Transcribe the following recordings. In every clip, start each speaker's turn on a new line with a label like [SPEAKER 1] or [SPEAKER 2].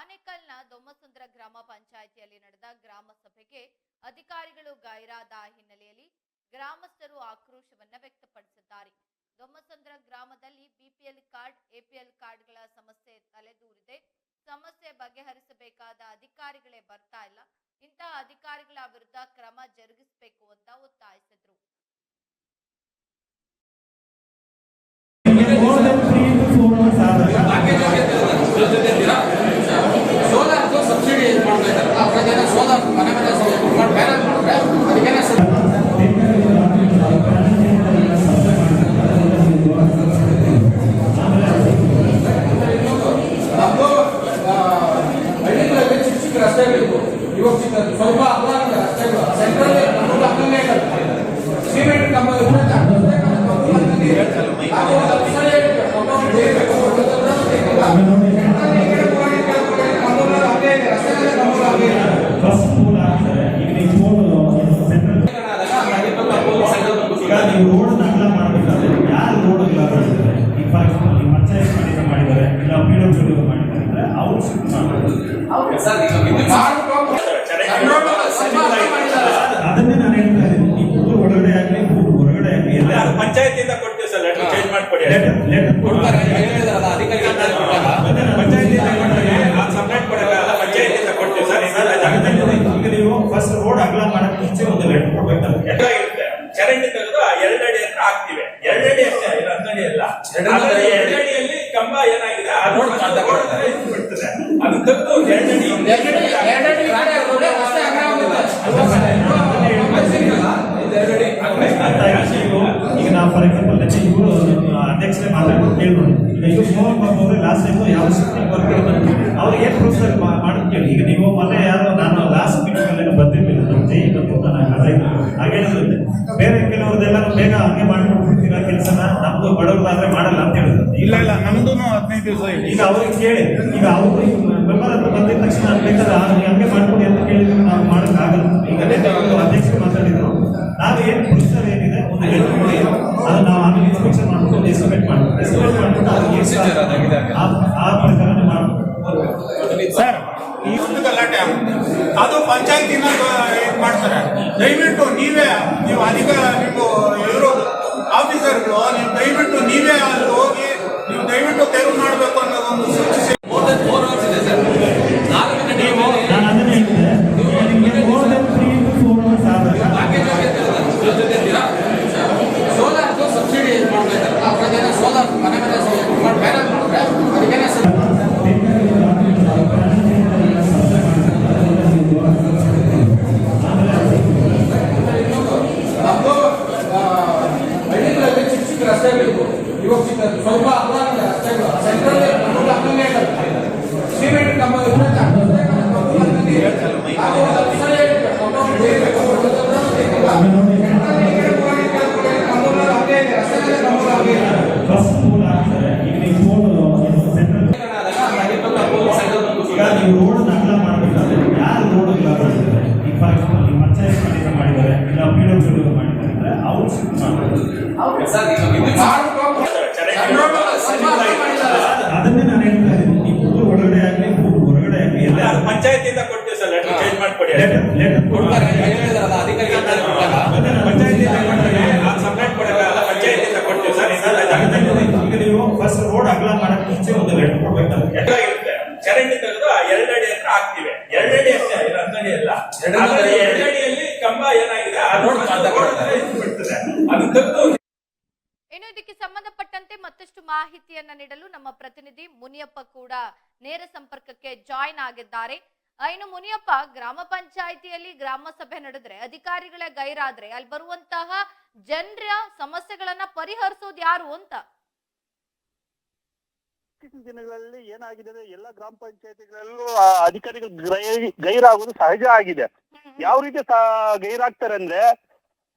[SPEAKER 1] ಆನೇಕಲ್ನ ದೊಮ್ಮಸುಂದ್ರ ಗ್ರಾಮ ಪಂಚಾಯಿತಿಯಲ್ಲಿ ನಡೆದ ಗ್ರಾಮ ಸಭೆಗೆ ಅಧಿಕಾರಿಗಳು ಗೈರಾದ ಹಿನ್ನೆಲೆಯಲ್ಲಿ ಗ್ರಾಮಸ್ಥರು ಆಕ್ರೋಶವನ್ನ ವ್ಯಕ್ತಪಡಿಸಿದ್ದಾರೆ. ದೊಮ್ಮಸಂದ್ರ ಗ್ರಾಮದಲ್ಲಿ ಬಿಪಿಎಲ್ ಕಾರ್ಡ್, ಎಪಿಎಲ್ ಕಾರ್ಡ್ಗಳ ಸಮಸ್ಯೆ ತಲೆದೂರಿದೆ. ಸಮಸ್ಯೆ ಬಗೆಹರಿಸಬೇಕಾದ ಅಧಿಕಾರಿಗಳೇ ಬರ್ತಾ ಇಲ್ಲ. ಇಂತಹ ಅಧಿಕಾರಿಗಳ ವಿರುದ್ಧ ಕ್ರಮ ಜರುಗಿಸಬೇಕು ಅಂತ ಒತ್ತಾಯಿಸಿದ್ರು.
[SPEAKER 2] ಚಿಕ್ಕ ಇವತ್ತಿನ ಸ್ವಲ್ಪ ಅಗಲ
[SPEAKER 3] ಮಾಡಿದ್ದಾರೆ ಅವ್ರು ಅದನ್ನೇ ನಾನು ಹೇಳ್ತಾ ಇದ್ದೀನಿ ನೀವು ಹೊರಗಡೆ ಒಳಗಡೆ ಆಗಲಿ ಊರು ಹೊರಗಡೆ ಆಗಲಿ ಎಲ್ಲ
[SPEAKER 4] ಪಂಚಾಯತಿಯಿಂದ ಕೊಡ್ತೀವಿ ಸರ್ ಲೆಟರ್ ಚೇಂಜ್ ಮಾಡ್ಕೊಡಿ
[SPEAKER 3] ಲೆಟರ್ ಲೆಟರ್
[SPEAKER 2] ಕೊಡ್ತಾರೆ
[SPEAKER 4] ಪಂಚಾಯತಿಯಿಂದ ಕೊಟ್ಟರೆ ಸಪ್ರೇಟ್ ಕೊಡಲ್ಲ ಪಂಚಾಯತಿಯಿಂದ ಕೊಡ್ತೀವಿ ಸರ್
[SPEAKER 3] ಈಗ ನೀವು ಫಸ್ಟ್ ರೋಡ್ ಅಗಲ ಮಾಡಕ್ಕೆ ಮುಂಚೆ ಒಂದು ಲೆಟರ್ ಕೊಡ್ಬೇಕಾಗುತ್ತೆ
[SPEAKER 4] ಇರುತ್ತೆ. ಚರಂಡಿ ತೆಗೆದು ಆ ಎರಡಡಿ ಹತ್ರ ಹಾಕ್ತಿವಿ. ಎರಡಡಿ ಅಷ್ಟೇ ಇದು ಹತ್ತಡಿ ಅಲ್ಲ
[SPEAKER 2] ಎರಡಡಿ
[SPEAKER 4] ಆದ್ರೆ ಎರಡಡಿಯಲ್ಲಿ ಕಂಬ ಏನಾಗಿದೆ ಆ
[SPEAKER 2] ರೋಡ್
[SPEAKER 4] ರೋಡ್
[SPEAKER 2] ಅಡ್ಡ ಬರ್ತದೆ.
[SPEAKER 4] ಬಿಡ್ತದೆ ಅದು ತೆಗೆದು ಎರಡಡಿ
[SPEAKER 2] ಎರಡಡಿ ಎರಡಡಿ ಗಾಡಿ ಹಾಕಿದ್ರೆ ರಸ್ತೆ ಅಗಲ ಆಗುತ್ತೆ. ಎರಡಡಿ
[SPEAKER 3] ಅರ್ಥ ಆಯ್ತಾ? ನೀವು ಈಗ ನಾವು ಫಾರ್ ಈಗ ಇದು ಮೋಹನ್ ಬಾಬು ಲಾಸ್ಟ್ ಯಾವ ಶಿಫ್ಟಿಂಗ್ ವರ್ಕ್ ಅವ್ರಿಗೆ ಏನು ಪ್ರೋತ್ಸಾಹ ಮಾಡೋದು ಈಗ ನೀವು ಮೊನ್ನೆ ಯಾರು ನಾನು ಲಾಸ್ಟ್ ಮೀಟಿಂಗ್ ಅಲ್ಲಿ ಬಂದಿರಲಿಲ್ಲ ನಮ್ಮ ಜೈ ಬಂದು ನಾನು ಬೇರೆ ಕೆಲವ್ರದ್ದೆಲ್ಲ ಬೇಗ ಹಂಗೆ ಮಾಡ್ಕೊಂಡು ಬಿಡ್ತೀರಾ ಕೆಲಸನ ನಮ್ದು ಬಡವರಾದ್ರೆ ಮಾಡಲ್ಲ ಅಂತ ಹೇಳಿದ್ರು
[SPEAKER 5] ಇಲ್ಲ ಇಲ್ಲ ನಮ್ದು ಹದಿನೈದು ದಿವಸ
[SPEAKER 3] ಈಗ ಅವ್ರಿಗೆ ಕೇಳಿ. ಈಗ ಅವರು ಮೆಂಬರ್ ಹತ್ರ ಬಂದಿದ ತಕ್ಷಣ ನಾನು ಬೇಕಾದ್ರೆ ಆ- ಹಂಗೆ ಮಾಡ್ಕೊಡಿ ಅಂತ ಕೇಳಿದ್ರೆ ನಾವು ಮಾಡೋಕ್ಕಾಗಲ್ಲ ಈಗ ಅದೇ ಅಧ್ಯಕ್ಷರು ಮಾತಾಡಿದ್ರು ನಾವು ಏನು ಪ್ರೊಸೀಜರ್ ಏನಿದೆ ಒಂದು ಲೆಟರ್ ಕೊಡಿ ಅದು ನಾವು ಆಮೇಲೆ ಇನ್ಸ್ಪೆಕ್ಷನ್ ಮಾಡ್ಕೊಂಡು ಎಸ್ಟಿಮೇಟ್ ಮಾಡ್ಬೇಕು ಎಸ್ಟಿಮೇಟ್
[SPEAKER 2] Procedure ಅದಾಗಿದೆ.
[SPEAKER 3] ಆ- ಆ ಪ್ರಕಾರನೇ ಮಾಡ್ಬೇಕು
[SPEAKER 5] ಸರ್ ಈ ಒಂದು ಗಲಾಟೆ. ಅದು ಪಂಚಾಯತಿನ ಇದು ಮಾಡ್ತಾರೆ ದಯವಿಟ್ಟು ನೀವೇ ನೀವು ಅಧಿಕ ನೀವು ಇವರು ಆಫೀಸರ್ಗಳು ನೀವೇ
[SPEAKER 3] ಅದನ್ನೇ ನಾನು ಹೇಳ್ತಾ ಇದ್ದೀನಿ. ನೀವು ಊರು ಒಳಗಡೆ ಆಗಲಿ ಊರು ಹೊರಗಡೆ ಆಗಲಿ ಎಲ್ಲ
[SPEAKER 4] ಪಂಚಾಯತಿಯಿಂದ ಕೊಡ್ತೀವಿ ಸರ್ ಲೆಟರ್ ಚೇಂಜ್ ಮಾಡ್ಕೊಡಿ
[SPEAKER 3] ಲೆಟರ್ ಲೆಟರ್
[SPEAKER 2] ಕೊಡ್ತಾರೆ.
[SPEAKER 4] ಪಂಚಾಯತಿಯಿಂದ ಕೊಡ್ತಾರೆ ಸಪ್ರೇಟ್ ಕೊಡಲ್ಲ ಪಂಚಾಯತಿಯಿಂದ ಕೊಡ್ತೀವಿ ಸರ್
[SPEAKER 3] ಈಗ ನೀವು ಫಸ್ಟ್ ರೋಡ್ ಅಗಲ ಮಾಡಕ್ಕೆ ಮುಂಚೆ ಒಂದು ಲೆಟರ್ ಕೊಡ್ಬೇಕಾಗುತ್ತೆ
[SPEAKER 4] ಚರಂಡಿ ತೆಗೆದು ಆ ಎರಡಡಿ ಹತ್ರ ಹಾಕ್ತಿವಿ. ಎರಡಡಿ ಅಷ್ಟೇ ಇದು ಹತ್ತಡಿ ಅಲ್ಲ
[SPEAKER 2] ಎರಡಡಿ
[SPEAKER 4] ಆದ್ರೆ ಎರಡಡಿಯಲ್ಲಿ ಕಂಬ ಏನಾಗಿದೆ ಆ ರೋಡ್
[SPEAKER 2] ಅಡ್ಡ ಬರ್ತದೆ.
[SPEAKER 4] ಬಿಡ್ತದೆ ಅದು ತೆಗೆದು
[SPEAKER 1] ಇನ್ನು ಇದಕ್ಕೆ ಸಂಬಂಧಪಟ್ಟಂತೆ ಮತ್ತಷ್ಟು ಮಾಹಿತಿಯನ್ನ ನೀಡಲು ನಮ್ಮ ಪ್ರತಿನಿಧಿ ಮುನಿಯಪ್ಪ ಕೂಡ ನೇರ ಸಂಪರ್ಕಕ್ಕೆ ಜಾಯಿನ್ ಆಗಿದ್ದಾರೆ. ಇನ್ನು ಮುನಿಯಪ್ಪ ಗ್ರಾಮ ಪಂಚಾಯಿತಿಯಲ್ಲಿ ಗ್ರಾಮ ಸಭೆ ನಡೆದ್ರೆ ಅಧಿಕಾರಿಗಳೇ ಗೈರಾದ್ರೆ ಅಲ್ಲಿ ಬರುವಂತಹ ಜನರ ಸಮಸ್ಯೆಗಳನ್ನ ಪರಿಹರಿಸೋದು ಯಾರು ಅಂತ?
[SPEAKER 6] ಇತ್ತೀಚಿನ ದಿನಗಳಲ್ಲಿ ಏನಾಗಿದೆ ಅಂದ್ರೆ ಎಲ್ಲ ಗ್ರಾಮ ಪಂಚಾಯತಿಗಳಲ್ಲೂ ಅಧಿಕಾರಿಗಳು ಗೈರಾಗುವುದು ಸಹಜ ಆಗಿದೆ. ಯಾವ ರೀತಿ ಗೈರಾಗ್ತಾರೆ ಅಂದ್ರೆ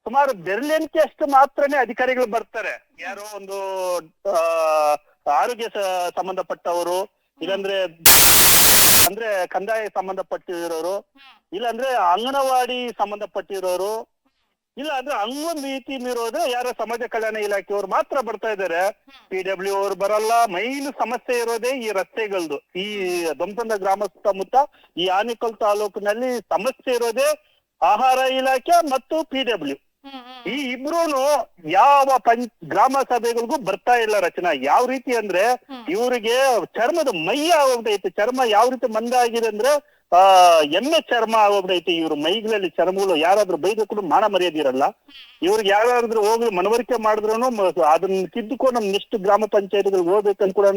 [SPEAKER 6] ಸುಮಾರು ಬೆರಳೆಣಿಕೆ ಅಷ್ಟು ಮಾತ್ರನೇ ಅಧಿಕಾರಿಗಳು ಬರ್ತಾರೆ. ಯಾರೋ ಒಂದು ಆರೋಗ್ಯ ಸಂಬಂಧಪಟ್ಟವರು, ಇಲ್ಲಂದ್ರೆ ಅಂದ್ರೆ ಕಂದಾಯ ಸಂಬಂಧಪಟ್ಟಿರೋರು, ಇಲ್ಲಾಂದ್ರೆ ಅಂಗನವಾಡಿ ಸಂಬಂಧಪಟ್ಟಿರೋರು ಇಲ್ಲ ಅಂದ್ರೆ ಹಂಗೊಂದು ರೀತಿ ಮೀರೋದು ಯಾರ ಸಮಾಜ ಕಲ್ಯಾಣ ಇಲಾಖೆಯವರು ಮಾತ್ರ ಬರ್ತಾ ಇದ್ದಾರೆ. ಪಿ ಡಬ್ಲ್ಯೂ ಅವ್ರು ಬರಲ್ಲ ಮೈನ್ ಸಮಸ್ಯೆ ಇರೋದೇ ಈ ರಸ್ತೆಗಳದ್ದು ಈ ದೊಂಪಂದ ಗ್ರಾಮ ಸುತ್ತಮುತ್ತ ಈ ಆನಿಕಲ್ ತಾಲೂಕಿನಲ್ಲಿ ಸಮಸ್ಯೆ ಇರೋದೇ ಆಹಾರ ಇಲಾಖೆ ಮತ್ತು ಪಿ ಡಬ್ಲ್ಯೂ ಈ ಇಬ್ರು ಯಾವ ಪಂಚ ಗ್ರಾಮ ಸಭೆಗಳಿಗೂ ಬರ್ತಾ ಇಲ್ಲ ರಚನಾ. ಯಾವ ರೀತಿ ಅಂದ್ರೆ ಇವರಿಗೆ ಚರ್ಮದ ಮೈ ಆಗೋಗ್ತೈತೆ ಚರ್ಮ ಯಾವ ರೀತಿ ಮಂದ ಆಗಿದೆ ಅಂದ್ರೆ ಆ ಎಮ್ಮೆ ಚರ್ಮ ಆಗೋಗ್ಬಿಟ್ಟೈತೆ ಇವ್ರ ಮೈಗಳಲ್ಲಿ ಚರ್ಮಗಳು ಯಾರಾದ್ರೂ ಬೈದಕ್ಕೂ ಕೂಡ ಮಾನ ಮರ್ಯಾದಿರಲ್ಲ. ಇವ್ರಿಗೆ ಯಾರಾದ್ರೂ ಹೋಗಿ ಮನವರಿಕೆ ಮಾಡಿದ್ರು ಅದನ್ನ ತಿದ್ದುಕೊಂಡು ನಮ್ ನೆಕ್ಸ್ಟ್ ಗ್ರಾಮ ಪಂಚಾಯತ್ಗಳಿಗೆ ಹೋಗ್ಬೇಕಂತ ಕೂಡ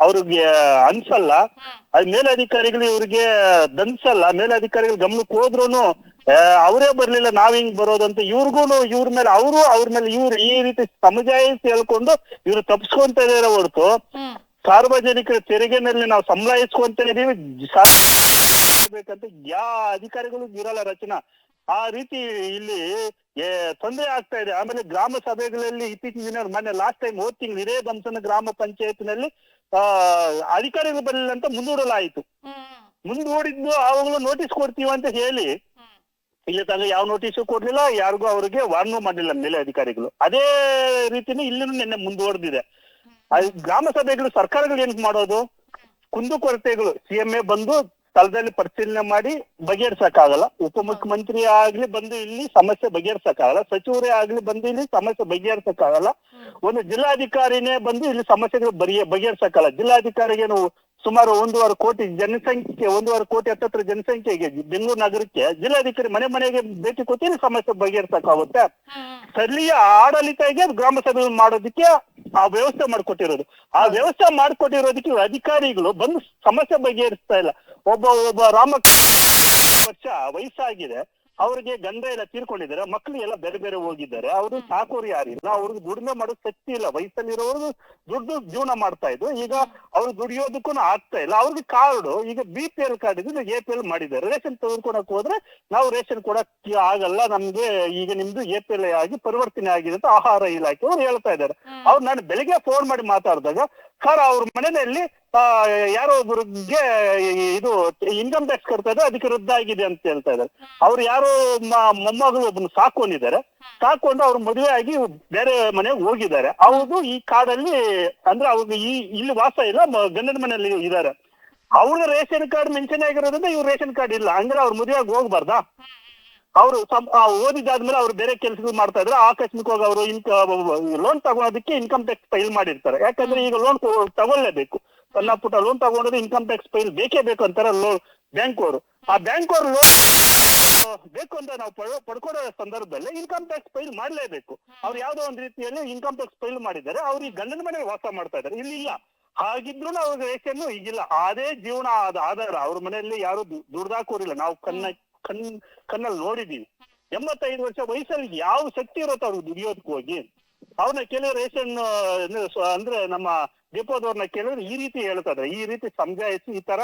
[SPEAKER 6] ಅವ್ರಿಗೆ ಅನ್ಸಲ್ಲ. ಅದ್ ಮೇಲಧಿಕಾರಿಗಳು ಇವ್ರಿಗೆ ದನ್ಸಲ್ಲ ಮೇಲಧಿಕಾರಿಗಳು ಗಮನಕ್ಕೆ ಹೋದ್ರುನು ಆ, ಅವರೇ ಬರ್ಲಿಲ್ಲ ನಾವ್ ಹಿಂಗ್ ಬರೋದಂತ ಇವ್ರಿಗೂ ಇವ್ರ ಮೇಲೆ ಅವರು ಅವ್ರ ಮೇಲೆ ಇವ್ರು ಈ ರೀತಿ ಸಮಜಾಯಿಸಿ ಹೇಳ್ಕೊಂಡು ಇವ್ರು ತಪ್ಸ್ಕೊಂತ ಇದಾರೆ ಹೊರತು. ಸಾರ್ವಜನಿಕರ ತೆರಿಗೆನಲ್ಲಿ ನಾವು ಸಂಬಳ ಇದೀವಿ. ಸಾರ್ವಜನಿಕ ಬೇಕಂತ ಯಾ ಅಧಿಕಾರಿಗಳು ಇರಲ್ಲ ರಚನಾ. ಆ ರೀತಿ ಇಲ್ಲಿ ತೊಂದರೆ ಆಗ್ತಾ ಇದೆ. ಆಮೇಲೆ ಗ್ರಾಮ ಸಭೆಗಳಲ್ಲಿ ಇತ್ತೀಚಿನ ದಿನ ಮೊನ್ನೆ ಲಾಸ್ಟ್ ಟೈಮ್ ಹೋದ್ ತಿಂಗಳು ಇದೇ ಬಂಸನ ಗ್ರಾಮ ಪಂಚಾಯತ್ನಲ್ಲಿ ಆ ಅಧಿಕಾರಿಗಳು ಬರಲಿಲ್ಲ ಅಂತ ಮುಂದೂಡಲಾಯಿತು. ಮುಂದೂಡಿದ್ದು ಅವಾಗಲೂ ನೋಟಿಸ್ ಕೊಡ್ತೀವಿ ಅಂತ ಹೇಳಿ ಇಲ್ಲಿ ತನಕ ಯಾವ ನೋಟಿಸ್ ಕೊಡ್ಲಿಲ್ಲ, ಯಾರಿಗೂ ಅವರಿಗೆ ವಾರ್ನು ಮಾಡಿಲ್ಲ ಮೇಲೆ ಅಧಿಕಾರಿಗಳು. ಅದೇ ರೀತಿನೇ ಇಲ್ಲಿನೂ ನಿನ್ನೆ ಮುಂದುವರೆದಿದೆ. ಗ್ರಾಮ ಸಭೆಗಳು, ಸರ್ಕಾರಗಳು ಏನ್ ಮಾಡೋದು? ಕುಂದು ಕುಂದುಕೊರತೆಗಳು ಸಿಎಂಎ ಬಂದು ಸ್ಥಳದಲ್ಲಿ ಪರಿಶೀಲನೆ ಮಾಡಿ ಬಗೆಹರಿಸಕ್ಕಾಗಲ್ಲ. ಉಪಮುಖ್ಯಮಂತ್ರಿ ಆಗ್ಲಿ ಬಂದು ಇಲ್ಲಿ ಸಮಸ್ಯೆ ಬಗೆಹರಿಸಕ್ಕಾಗಲ್ಲ. ಸಚಿವರೇ ಆಗ್ಲಿ ಬಂದು ಇಲ್ಲಿ ಸಮಸ್ಯೆ ಬಗೆಹರಿಸಕ್ಕಾಗಲ್ಲ. ಒಂದು ಜಿಲ್ಲಾಧಿಕಾರಿನೇ ಬಂದು ಇಲ್ಲಿ ಸಮಸ್ಯೆಗಳು ಬರಿಯ, ಬಗೆಹರಿಸಕ್ಕಾಗಲ್ಲ. ಜಿಲ್ಲಾಧಿಕಾರಿಗೇನು ಸುಮಾರು ಒಂದೂವರೆ ಕೋಟಿ ಜನಸಂಖ್ಯೆ, ಒಂದೂವರೆ ಕೋಟಿ ಹತ್ತತ್ರ ಜನಸಂಖ್ಯೆಗೆ ಬೆಂಗಳೂರು ನಗರಕ್ಕೆ ಜಿಲ್ಲಾಧಿಕಾರಿ ಮನೆ ಮನೆಗೆ ಭೇಟಿ ಕೊಟ್ಟು ಸಮಸ್ಯೆ ಬಗೆಹರಿಸಕ್ಕಾಗುತ್ತೆ. ಸ್ಥಳೀಯ ಆಡಳಿತಗೆ ಗ್ರಾಮ ಸಭೆ ಮಾಡೋದಕ್ಕೆ ಆ ವ್ಯವಸ್ಥೆ ಮಾಡ್ಕೊಟ್ಟಿರೋದು. ಆ ವ್ಯವಸ್ಥೆ ಮಾಡ್ಕೊಟ್ಟಿರೋದಕ್ಕೆ ಅಧಿಕಾರಿಗಳು ಬಂದು ಸಮಸ್ಯೆ ಬಗೆಹರಿಸ್ತಾ ಇಲ್ಲ. ಒಬ್ಬ ಒಬ್ಬ ರಾಮ, ವರ್ಷ ವಯಸ್ಸಾಗಿದೆ. ಅವ್ರಿಗೆ ಗಂಡ ಎಲ್ಲ ತೀರ್ಕೊಂಡಿದ್ದಾರೆ ಮಕ್ಳು ಎಲ್ಲ ಬೇರೆ ಬೇರೆ ಹೋಗಿದ್ದಾರೆ ಅವರು ಸಾಕೋರು ಯಾರಿಲ್ಲ ಅವ್ರಿಗೆ ದುಡಿಮೆ ಮಾಡೋ ಶಕ್ತಿ ಇಲ್ಲ ವಯಸ್ಸಲ್ಲಿರೋರು ದುಡ್ಡು ಜೀವನ ಮಾಡ್ತಾ ಇದ್ರು ಈಗ ಅವ್ರು ದುಡಿಯೋದಕ್ಕೂ ಆಗ್ತಾ ಇಲ್ಲ ಅವ್ರಿಗೆ ಕಾರ್ಡ್ ಈಗ ಬಿ ಪಿ ಎಲ್ ಕಾರ್ಡ್ ಇದ್ರೆ ಎ ಪಿ ಎಲ್ ಮಾಡಿದ್ದಾರೆ ರೇಷನ್ ತೆಗೆದುಕೊಳಕ್ ಹೋದ್ರೆ ನಾವು ರೇಷನ್ ಕೊಡಕ್ ಆಗಲ್ಲ ನಮ್ಗೆ ಈಗ ನಿಮ್ದು ಎ ಪಿ ಎಲ್ ಆಗಿ ಪರಿವರ್ತನೆ ಆಗಿದೆ ಅಂತ ಆಹಾರ ಇಲಾಖೆ ಅವ್ರು ಹೇಳ್ತಾ ಇದ್ದಾರೆ. ಅವ್ರು ನಾನು ಬೆಳಿಗ್ಗೆ ಫೋನ್ ಮಾಡಿ ಮಾತಾಡಿದಾಗ ಸರ್ ಅವ್ರ ಮನೆಯಲ್ಲಿ ಯಾರೋ ಒಬ್ಬರಿಗೆ ಇದು ಇನ್ಕಮ್ ಟ್ಯಾಕ್ಸ್ ಕಟ್ತಾ ಇದ್ದಾರೆ, ಅದಕ್ಕೆ ರದ್ದಾಗಿದೆ ಅಂತ ಹೇಳ್ತಾ ಇದ್ದಾರೆ. ಅವ್ರು ಯಾರೋ ಮೊಮ್ಮಗಳು ಒಬ್ಬನ ಸಾಕೊಂಡಿದ್ದಾರೆ. ಸಾಕೊಂಡು ಅವ್ರು ಮದುವೆ ಆಗಿ ಬೇರೆ ಮನೆಗೆ ಹೋಗಿದ್ದಾರೆ. ಅವ್ರದ್ದು ಈ ಕಾಡಲ್ಲಿ, ಅಂದ್ರೆ ಅವ್ರ ಈ, ಇಲ್ಲಿ ವಾಸ ಇಲ್ಲ ಗಂಡನ ಮನೆಯಲ್ಲಿ ಇದ್ದಾರೆ. ಅವ್ರದ್ದು ರೇಷನ್ ಕಾರ್ಡ್ ಮೆನ್ಷನ್ ಆಗಿರೋದ್ರಿಂದ ಇವ್ರು ರೇಷನ್ ಕಾರ್ಡ್ ಇಲ್ಲ. ಅಂದ್ರೆ ಅವ್ರ ಮದುವೆಗೆ ಹೋಗ್ಬಾರ್ದಾ? ಅವರು ಓದಿದಾದ್ಮೇಲೆ ಅವ್ರು ಬೇರೆ ಕೆಲಸಗಳು ಮಾಡ್ತಾ ಇದ್ರೆ ಆಕಸ್ಮಿಕವಾಗಿ ಅವರು ಲೋನ್ ತಗೊಳೋದಕ್ಕೆ ಇನ್ಕಮ್ ಟ್ಯಾಕ್ಸ್ ಫೈಲ್ ಮಾಡಿರ್ತಾರೆ. ಯಾಕಂದ್ರೆ ಈಗ ಲೋನ್ ತಗೊಳ್ಳೇಬೇಕು. ಸಣ್ಣ ಪುಟ್ಟ ಲೋನ್ ತಗೊಂಡ್ರೆ ಇನ್ಕಮ್ ಟ್ಯಾಕ್ಸ್ ಫೈಲ್ ಬೇಕೇ ಬೇಕು ಅಂತಾರೆ ಲೋನ್ ಬ್ಯಾಂಕ್ ಅವರು ಆ ಬ್ಯಾಂಕ್ ಅವರು ಲೋನ್ ಬೇಕು ಅಂತ ನಾವು ಪಡ್- ಪಡ್ಕೊಡೋ ಸಂದರ್ಭದಲ್ಲಿ ಇನ್ಕಮ್ ಟ್ಯಾಕ್ಸ್ ಫೈಲ್ ಮಾಡಲೇಬೇಕು. ಅವ್ರು ಯಾವ್ದೋ ಒಂದು ರೀತಿಯಲ್ಲಿ ಇನ್ಕಮ್ ಟ್ಯಾಕ್ಸ್ ಫೈಲ್ ಮಾಡಿದ್ದಾರೆ. ಅವ್ರು ಈ ಗಂಡನ ಮನೆಗೆ ವಾಸ ಮಾಡ್ತಾ ಇದ್ದಾರೆ. ಇಲ್ಲಿ ಇಲ್ಲ. ಹಾಗಿದ್ರು ಅವ್ರ ರೇಷನ್ ಈಗಿಲ್ಲ. ಅದೇ ಜೀವನ ಆದ ಆಧಾರ. ಅವ್ರ ಮನೆಯಲ್ಲಿ ಯಾರು ದುಡ್ದಾಕೋರಿಲ್ಲ. ನಾವು ಕಣ್ಣ ಕಣ್, ಕಣ್ಣಲ್ಲಿ ನೋಡಿದೀವಿ. ಎಂಬತ್ತೈದು ವರ್ಷ ವಯಸ್ಸಲ್ಲಿ ಯಾವ ಶಕ್ತಿ ಇರುತ್ತೆ ಅವ್ರಿಗೆ ದುಡಿಯೋದಕ್ಕೆ ಹೋಗಿ. ಅವ್ರನ್ನ ಕೆಲವು ರೇಷನ್ ಅಂದ್ರೆ ನಮ್ಮ ಡಿಪೋದವ್ರನ್ನ ಕೇಳಿದ್ರೆ ಈ ರೀತಿ ಹೇಳ್ತಾರೆ. ಈ ರೀತಿ ಸಮಜಾಯಿಸಿ ಈ ತರ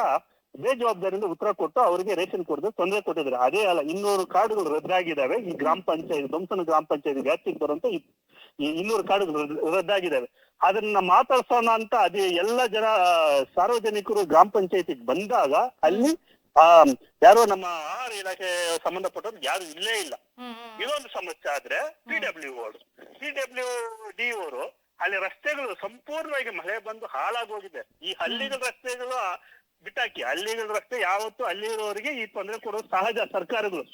[SPEAKER 6] ಬೇಜವಾಬ್ದಾರಿಯಿಂದ ಉತ್ತರ ಕೊಟ್ಟು ಅವರಿಗೆ ರೇಷನ್ ಕೊಡದೆ ತೊಂದರೆ ಕೊಟ್ಟಿದ್ರೆ ಅದೇ ಅಲ್ಲ, ಇನ್ನೂರು ಕಾರ್ಡ್ಗಳು ರದ್ದಾಗಿದ್ದಾವೆ. ಈ ಗ್ರಾಮ ಪಂಚಾಯತ್ ದಂಸನ ಗ್ರಾಮ ಪಂಚಾಯತ್ ವ್ಯಾಪ್ತಿಗೆ ಬರುವಂತ ಈ ಇನ್ನೂರು ಕಾರ್ಡ್ಗಳು ರದ್- ರದ್ದಾಗಿದ್ದಾವೆ. ಅದನ್ನ ಮಾತಾಡ್ಸೋಣ ಅಂತ ಅದೇ ಎಲ್ಲ ಜನ ಸಾರ್ವಜನಿಕರು ಗ್ರಾಮ ಪಂಚಾಯತಿಗೆ ಬಂದಾಗ ಅಲ್ಲಿ ಆ ಯಾರೋ ನಮ್ಮ ಆಹಾರ ಇಲಾಖೆ ಸಂಬಂಧಪಟ್ಟವ್ರು ಯಾರು ಇಲ್ಲೇ ಇಲ್ಲ. ಇದೊಂದು ಸಮಸ್ಯೆ ಆದ್ರೆ ಪಿ ಡಬ್ಲ್ಯೂ ಅವರು. ಪಿ ಡಬ್ಲ್ಯೂ ಡಿ ಅವರು ಅಲ್ಲಿ ರಸ್ತೆಗಳು ಸಂಪೂರ್ಣವಾಗಿ ಮಳೆ ಬಂದು ಹಾಳಾಗೋಗಿದೆ. ಈ ಹಳ್ಳಿಗಳ ರಸ್ತೆಗಳು ಬಿಟ್ಟಾಕಿ. ಹಳ್ಳಿಗಳ ರಸ್ತೆ ಯಾವತ್ತು ಹಳ್ಳಿಯವರಿಗೆ ಈ ತೊಂದರೆ ಕೊಡೋ ಸಹಜ ಸರ್ಕಾರಗಳು.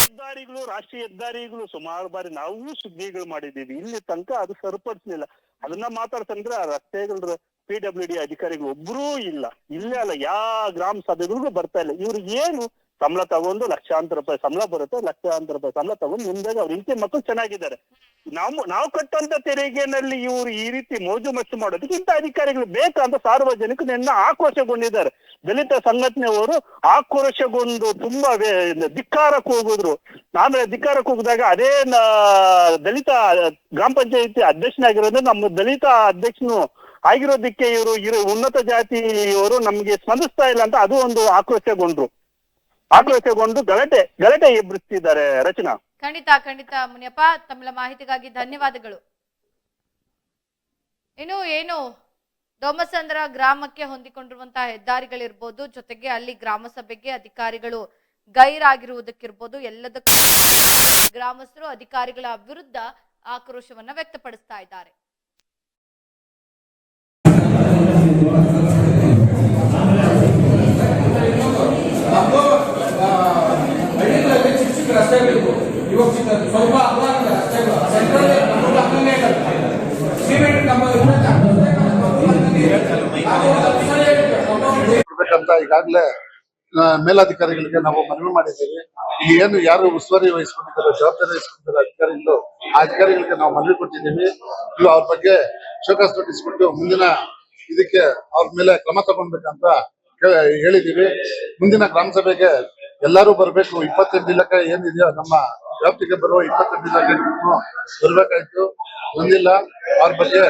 [SPEAKER 6] ಹೆದ್ದಾರಿಗಳು ರಾಷ್ಟ್ರೀಯ ಹೆದ್ದಾರಿಗಳು ಸುಮಾರು ಬಾರಿ ನಾವು ಸುದ್ದಿಗಳು ಮಾಡಿದ್ದೀವಿ. ಇಲ್ಲಿ ತನಕ ಅದು ಸರಿಪಡಿಸಲಿಲ್ಲ. ಅದನ್ನ ಮಾತಾಡ್ತಂದ್ರೆ ಆ ರಸ್ತೆಗಳ ಪಿ ಡಿ ಅಧಿಕಾರಿಗಳು ಒಬ್ರೂ ಇಲ್ಲ. ಇಲ್ಲೇ ಅಲ್ಲ ಯಾವ ಗ್ರಾಮ ಸಭೆಗಳಿಗೂ ಬರ್ತಾ ಇಲ್ಲ. ಇವ್ರಿಗೆ ಏನು ಸಂಬಳ ತಗೊಂಡು ಲಕ್ಷಾಂತರ ರೂಪಾಯಿ ಸಂಬಳ ಬರುತ್ತೆ, ಲಕ್ಷಾಂತರ ರೂಪಾಯಿ ಸಂಬಳ ತಗೊಂಡು ಮುಂದಾಗ ಅವ್ರ ಹೆಂಡತಿ ಮಕ್ಕಳು ಚೆನ್ನಾಗಿದ್ದಾರೆ. ನಾವು ನಾವು ಕಟ್ಟುವಂತ ತೆರಿಗೆನಲ್ಲಿ ಇವರು ಈ ರೀತಿ ಮೋಜು ಮಸ್ತು ಮಾಡೋದಕ್ಕೆ ಇಂಥ ಅಧಿಕಾರಿಗಳು ಬೇಕಂತ ಸಾರ್ವಜನಿಕ ನಿನ್ನ ಆಕ್ರೋಶಗೊಂಡಿದ್ದಾರೆ. ದಲಿತ ಸಂಘಟನೆಯವರು ಆಕ್ರೋಶಗೊಂಡು ತುಂಬಾ ಧಿಕ್ಕಾರಕ್ಕೆ ಹೋಗಿದ್ರು. ಆಮೇಲೆ ಧಿಕ್ಕಾರಕ್ಕೆ ಹೋಗಿದಾಗ ಅದೇ ದಲಿತ ಗ್ರಾಮ ಪಂಚಾಯತಿ ಅಧ್ಯಕ್ಷನಾಗಿರೋದು ನಮ್ಮ ದಲಿತ ಅಧ್ಯಕ್ಷನು ಆಗಿರೋದಕ್ಕೆ ಇವರು ಇರು ಉನ್ನತ ಜಾತಿಯವರು ನಮ್ಗೆ ಸ್ಪಂದಿಸ್ತಾ ಇಲ್ಲ ಅಂತ ಅದು ಒಂದು ಆಕ್ರೋಶಗೊಂಡ್ರು. ಆಕ್ರೋಶಗೊಂಡು ಗಲಾಟೆ ಗಲಾಟೆ ಎಬ್ಬಿಸ್ತಿದ್ದಾರೆ ರಚನಾ.
[SPEAKER 1] ಖಂಡಿತ ಖಂಡಿತ ಮುನಿಯಪ್ಪ ತಮ್ಮ ಮಾಹಿತಿಗಾಗಿ ಧನ್ಯವಾದಗಳು. ಇನ್ನು ಏನು ದೋಮಸಂದ್ರ ಗ್ರಾಮಕ್ಕೆ ಹೊಂದಿಕೊಂಡಿರುವಂತಹ ಹೆದ್ದಾರಿಗಳಿರ್ಬೋದು, ಜೊತೆಗೆ ಅಲ್ಲಿ ಗ್ರಾಮ ಸಭೆಗೆ ಅಧಿಕಾರಿಗಳು ಗೈರಾಗಿರುವುದಕ್ಕಿರ್ಬೋದು, ಎಲ್ಲದಕ್ಕೂ ಗ್ರಾಮಸ್ಥರು ಅಧಿಕಾರಿಗಳ ವಿರುದ್ಧ ಆಕ್ರೋಶವನ್ನ ವ್ಯಕ್ತಪಡಿಸ್ತಾ ಇದ್ದಾರೆ.
[SPEAKER 7] ಕೊಡ್ಬೇಕಂತ ಈಗಾಗಲೇ ಮೇಲಾಧಿಕಾರಿಗಳಿಗೆ ನಾವು ಮನವಿ ಮಾಡಿದ್ದೀವಿ. ಏನು ಯಾರು ಉಸ್ತುವಾರಿ ವಹಿಸ್ಕೊಂಡಿದ್ದಾರೆ, ಜವಾಬ್ದಾರಿ ವಹಿಸ್ಕೊಂಡಿದ್ದಾರೆ ಅಧಿಕಾರಿಗಳು, ಆ ಅಧಿಕಾರಿಗಳಿಗೆ ನಾವು ಮನವಿ ಕೊಟ್ಟಿದ್ದೀವಿ. ಇವು ಅವ್ರ ಬಗ್ಗೆ ಶೋಕಾಸ್ ನೋಟಿಸ್ ಮುಂದಿನ ಇದಕ್ಕೆ ಅವ್ರ ಮೇಲೆ ಕ್ರಮ ತಗೊಳ್ಬೇಕಂತ ಹೇಳಿದ್ದೀವಿ. ಮುಂದಿನ ಗ್ರಾಮ ಸಭೆಗೆ ಎಲ್ಲರೂ ಬರಬೇಕು. ಇಪ್ಪತ್ತೆಂಟು ಇಲಾಖೆ ಏನಿದೆಯೋ ನಮ್ಮ ವ್ಯಾಪ್ತಿಗೆ ಬರುವ ಇಪ್ಪತ್ತೆಂಟು ಇಲಾಖೆಗೂ ಬರಬೇಕಾಯ್ತು. ಬಂದಿಲ್ಲ. ಅವ್ರ ಬಗ್ಗೆ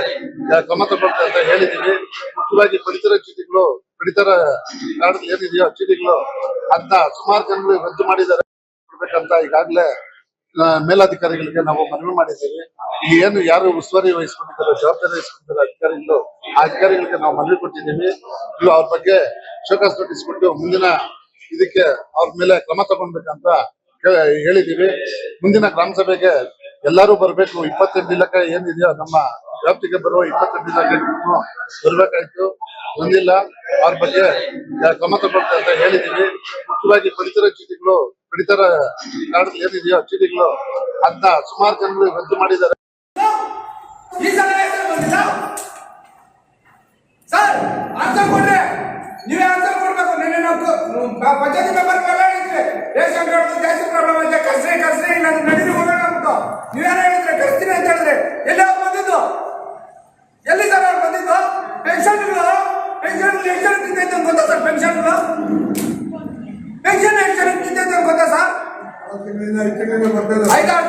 [SPEAKER 7] ಕ್ರಮ ತಗೊಳ್ತಾ ಅಂತ ಹೇಳಿದೀವಿ. ಮುಖ್ಯವಾಗಿ ಪಡಿತರ ಚೀಟಿಗಳು ಪಡಿತರ ಕಾರ್ಡ್ ಏನಿದೆಯೋ ಚೀಟಿಗಳು, ಅಂತ ಸುಮಾರು ಜನರು ರದ್ದು ಮಾಡಿದ್ದಾರೆ. ಕೊಡ್ಬೇಕಂತ ಈಗಾಗಲೇ ಮೇಲಾಧಿಕಾರಿಗಳಿಗೆ ನಾವು ಮನವಿ ಮಾಡಿದ್ದೀವಿ. ಏನು, ಯಾರು ಉಸ್ತುವಾರಿ ವಹಿಸ್ಕೊಂಡಿದ್ದಾರೆ, ಜವಾಬ್ದಾರಿ ವಹಿಸ್ಕೊಂಡಿದ್ದಾರೆ ಅಧಿಕಾರಿಗಳು, ಆ ಅಧಿಕಾರಿಗಳಿಗೆ ನಾವು ಮನವಿ ಕೊಟ್ಟಿದ್ದೀವಿ. ಇವು ಅವ್ರ ಬಗ್ಗೆ ಶೋಕಾಸ್ ನೋಟಿಸ್ ಮುಂದಿನ ಇದಕ್ಕೆ ಅವ್ರ ಮೇಲೆ ಕ್ರಮ ತಗೊಳ್ಬೇಕಂತ ಹೇಳಿದೀವಿ ಮುಂದಿನ ಗ್ರಾಮ ಸಭೆಗೆ ಎಲ್ಲರೂ ಬರಬೇಕು. ಇಪ್ಪತ್ತೆಂಟು ಇಲಾಖೆ ಏನಿದೆಯೋ ನಮ್ಮ ವ್ಯಾಪ್ತಿಗೆ ಬರುವ ಇಪ್ಪತ್ತೆಂಟು ಇಲಾಖೆ ಬರ್ಬೇಕಾಯ್ತು. ಬಂದಿಲ್ಲ ಅವ್ರ ಬಗ್ಗೆ ಗಮನ ತಗೊಳ್ತಾ ಅಂತ ಹೇಳಿದೀವಿ ಮುಖ್ಯವಾಗಿ ಪಡಿತರ ಚೀಟಿಗಳು ಪಡಿತರ ಕಾರ್ಡ್ ಏನಿದೆಯೋ ಚೀಟಿಗಳು ಅದನ್ನ ಸುಮಾರು ಜನರು ರದ್ದು ಮಾಡಿದ್ದಾರೆ.
[SPEAKER 2] ಸರ್ ಆನ್ಸರ್ ಕೊಡ್ರಿ ನೀವೇ ಕೊಡ್ಬೇಕು. ನಿನ್ನೆ ನಾವು ನೀವೇನ ಹೇಳಿದ್ರೆ ಕರ್ಸ್ತೀನಿ ಅಂತ ಹೇಳಿದ್ರೆ ಎಲ್ಲಿ ಬಂದಿದ್ದು? ಎಲ್ಲಿ ಸರ್ ಅವ್ರು ಬಂದಿದ್ದು? ಪೆನ್ಷನ್ಗಳು ಪೆನ್ಷನ್ ಎಷ್ಟು ಜನ ಅಂತ ಗೊತ್ತಾ ಸರ್ ಪೆನ್ಷನ್ಗಳು ಪೆನ್ಷನ್ ಎಷ್ಟು ಜನ ಅಂತ ಗೊತ್ತಾ ಸರ್? ಐದಾರು